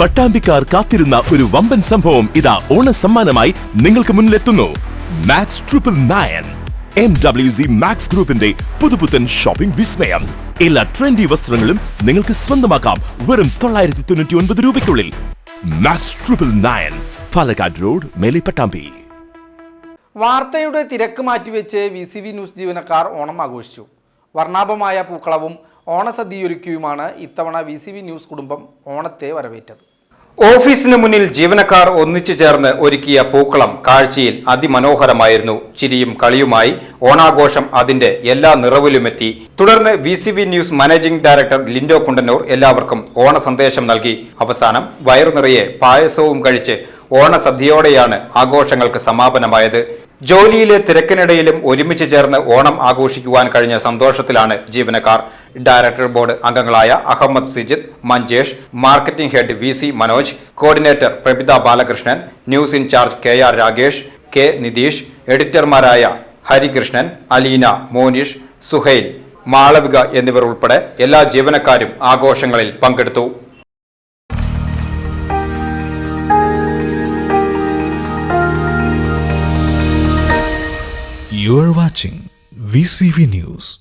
പട്ടാമ്പിക്കാർ കാത്തിരുന്ന ഒരു വമ്പൻ സംഭവം ഇതാ ഓണ സമ്മാനമായി നിങ്ങൾക്ക് മുന്നിലെത്തുന്നു. Max triple nine M W C Max ഗ്രൂപ്പിന്റെ പുതുപുത്തൻ ഷോപ്പിംഗ് വിസ്മയം. എല്ലാ ട്രെൻഡി വസ്ത്രങ്ങളും നിങ്ങൾക്ക് സ്വന്തമാക്കാം വെറും തൊള്ളായിരത്തി തൊണ്ണൂറ്റി ഒൻപത് രൂപയ്ക്കുള്ളിൽ. Max triple nine Palakkad Road Mele Pattambi. വാർത്തയുടെ തിരക്ക് മാറ്റിവെച്ച് വി സി വി ന്യൂസ് ജീവനക്കാർ ഓണം ആഘോഷിച്ചു. വർണാഭമായ പൂക്കളവും ഓണസദ്യയൊരുക്കിയുമാണ് ഇത്തവണ വി സി വി ന്യൂസ് കുടുംബം ഓണത്തെ വരവേറ്റത്. ഓഫീസിന് മുന്നിൽ ജീവനക്കാർ ഒന്നിച്ചു ചേർന്ന് ഒരുക്കിയ പൂക്കളം കാഴ്ചയിൽ അതിമനോഹരമായിരുന്നു. ചിരിയും കളിയുമായി ഓണാഘോഷം അതിന്റെ എല്ലാ നിറവിലുമെത്തി. തുടർന്ന് V C V News managing director Lindo Kundannoor എല്ലാവർക്കും ഓണ സന്ദേശം നൽകി. അവസാനം വയറു നിറയെ പായസവും കഴിച്ച് ഓണസദ്യയോടെയാണ് ആഘോഷങ്ങൾക്ക് സമാപനമായത്. ജോലിയിലെ തിരക്കിനിടയിലും ഒരുമിച്ച് ചേർന്ന് ഓണം ആഘോഷിക്കുവാൻ കഴിഞ്ഞ സന്തോഷത്തിലാണ് ജീവനക്കാർ. ഡയറക്ടർ ബോർഡ് അംഗങ്ങളായ Ahammed Sijith Manjesh marketing head V C Manoj coordinator Prabhitha Balakrishnan news in charge K R Ragesh K Nitheesh എഡിറ്റർമാരായ Harikrishnan Aleena Monish Suhail Malavika എന്നിവർ ഉൾപ്പെടെ എല്ലാ ജീവനക്കാരും ആഘോഷങ്ങളിൽ പങ്കെടുത്തു You are watching VCV News.